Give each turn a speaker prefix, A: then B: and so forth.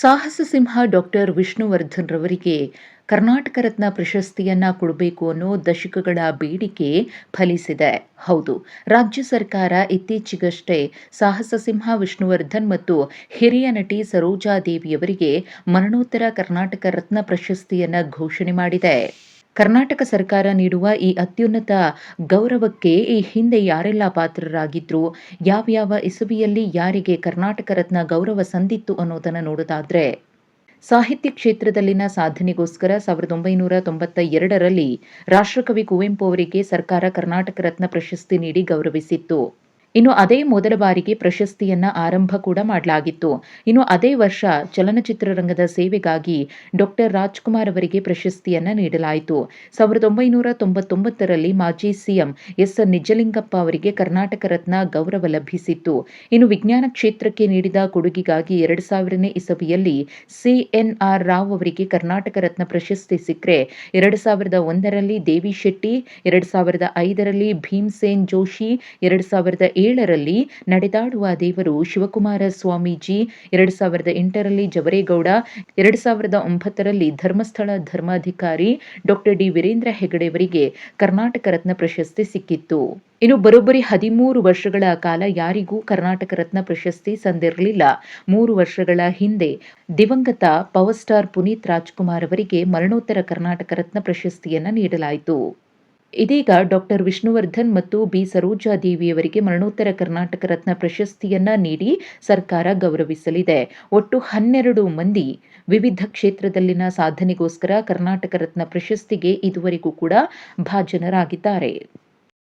A: ಸಾಹಸ ಸಿಂಹ ಡಾಕ್ಟರ್ ವಿಷ್ಣುವರ್ಧನ್ ರವರಿಗೆ ಕರ್ನಾಟಕ ರತ್ನ ಪ್ರಶಸ್ತಿಯನ್ನ ಕೊಡಬೇಕು ಅನ್ನೋ ದಶಕಗಳ ಬೇಡಿಕೆ ಫಲಿಸಿದೆ. ಹೌದು, ರಾಜ್ಯ ಸರ್ಕಾರ ಇತ್ತೀಚೆಗಷ್ಟೇ ಸಾಹಸ ಸಿಂಹ ವಿಷ್ಣುವರ್ಧನ್ ಮತ್ತು ಹಿರಿಯ ನಟಿ ಸರೋಜಾದೇವಿಯವರಿಗೆ ಮರಣೋತ್ತರ ಕರ್ನಾಟಕ ರತ್ನ ಪ್ರಶಸ್ತಿಯನ್ನ ಘೋಷಣೆ ಮಾಡಿದೆ. ಕರ್ನಾಟಕ ಸರ್ಕಾರ ನೀಡುವ ಈ ಅತ್ಯುನ್ನತ ಗೌರವಕ್ಕೆ ಈ ಹಿಂದೆ ಯಾರೆಲ್ಲ ಪಾತ್ರರಾಗಿದ್ರು, ಯಾವ್ಯಾವ ಇಸುವಿಯಲ್ಲಿ ಯಾರಿಗೆ ಕರ್ನಾಟಕ ರತ್ನ ಗೌರವ ಸಂದಿತ್ತು ಅನ್ನೋದನ್ನು ನೋಡೋದಾದ್ರೆ, ಸಾಹಿತ್ಯ ಕ್ಷೇತ್ರದಲ್ಲಿನ ಸಾಧನೆಗೋಸ್ಕರ ಸಾವಿರದ ಒಂಬೈನೂರ ತೊಂಬತ್ತ ಎರಡರಲ್ಲಿ ರಾಷ್ಟ್ರಕವಿ ಕುವೆಂಪು ಅವರಿಗೆ ಸರ್ಕಾರ ಕರ್ನಾಟಕ ರತ್ನ ಪ್ರಶಸ್ತಿ ನೀಡಿ ಗೌರವಿಸಿತ್ತು. ಇನ್ನು ಅದೇ ಮೊದಲ ಬಾರಿಗೆ ಪ್ರಶಸ್ತಿಯನ್ನ ಆರಂಭ ಕೂಡ ಮಾಡಲಾಗಿತ್ತು. ಇನ್ನು ಅದೇ ವರ್ಷ ಚಲನಚಿತ್ರರಂಗದ ಸೇವೆಗಾಗಿ ಡಾಕ್ಟರ್ ರಾಜ್ಕುಮಾರ್ ಅವರಿಗೆ ಪ್ರಶಸ್ತಿಯನ್ನ ನೀಡಲಾಯಿತು. ಸಾವಿರದ ಒಂಬೈನೂರ ತೊಂಬತ್ತೊಂಬತ್ತರಲ್ಲಿ ಮಾಜಿ ಸಿಎಂ ಎಸ್ ನಿಜಲಿಂಗಪ್ಪ ಅವರಿಗೆ ಕರ್ನಾಟಕ ರತ್ನ ಗೌರವ ಲಭಿಸಿತ್ತು. ಇನ್ನು ವಿಜ್ಞಾನ ಕ್ಷೇತ್ರಕ್ಕೆ ನೀಡಿದ ಕೊಡುಗೆಗಾಗಿ ಎರಡು ಸಾವಿರನೇ ಇಸವಿಯಲ್ಲಿ ಸಿಎನ್ಆರ್ ರಾವ್ ಅವರಿಗೆ ಕರ್ನಾಟಕ ರತ್ನ ಪ್ರಶಸ್ತಿ ಸಿಕ್ಕರೆ, ಎರಡು ಸಾವಿರದ ಒಂದರಲ್ಲಿ ದೇವಿ ಶೆಟ್ಟಿ ಎರಡು ಸಾವಿರದ ಐದರಲ್ಲಿ ಭೀಮ್ಸೇನ್ ಜೋಶಿ, ಎರಡು ಸಾವಿರದ ಏಳರಲ್ಲಿ ನಡೆದಾಡುವ ದೇವರು ಶಿವಕುಮಾರ ಸ್ವಾಮೀಜಿ. ಎರಡು ಸಾವಿರದ ಎಂಟರಲ್ಲಿ ಜವರೇಗೌಡ, ಎರಡು ಸಾವಿರದ ಒಂಬತ್ತರಲ್ಲಿ ಧರ್ಮಸ್ಥಳ ಧರ್ಮಾಧಿಕಾರಿ ಡಾಕ್ಟರ್ ಡಿ ವೀರೇಂದ್ರ ಹೆಗಡೆಯವರಿಗೆ ಕರ್ನಾಟಕ ರತ್ನ ಪ್ರಶಸ್ತಿ ಸಿಕ್ಕಿತ್ತು. ಇನ್ನು ಬರೋಬ್ಬರಿ ಹದಿಮೂರು ವರ್ಷಗಳ ಕಾಲ ಯಾರಿಗೂ ಕರ್ನಾಟಕ ರತ್ನ ಪ್ರಶಸ್ತಿ ಸಂದಿರಲಿಲ್ಲ. ಮೂರು ವರ್ಷಗಳ ಹಿಂದೆ ದಿವಂಗತ ಪವರ್ ಸ್ಟಾರ್ ಪುನೀತ್ ರಾಜ್ಕುಮಾರ್ ಅವರಿಗೆ ಮರಣೋತ್ತರ ಕರ್ನಾಟಕ ರತ್ನ ಪ್ರಶಸ್ತಿಯನ್ನು ನೀಡಲಾಯಿತು. ಇದೀಗ ಡಾಕ್ಟರ್ ವಿಷ್ಣುವರ್ಧನ್ ಮತ್ತು ಬಿ ಸರೋಜಾದೇವಿಯವರಿಗೆ ಮರಣೋತ್ತರ ಕರ್ನಾಟಕ ರತ್ನ ಪ್ರಶಸ್ತಿಯನ್ನ ನೀಡಿ ಸರ್ಕಾರ ಗೌರವಿಸಲಿದೆ. ಒಟ್ಟು ಹನ್ನೆರಡು ಮಂದಿ ವಿವಿಧ ಕ್ಷೇತ್ರದಲ್ಲಿನ ಸಾಧನೆಗೋಸ್ಕರ ಕರ್ನಾಟಕ ರತ್ನ ಪ್ರಶಸ್ತಿಗೆ ಇದುವರೆಗೂ ಕೂಡ ಭಾಜನರಾಗಿದ್ದಾರೆ.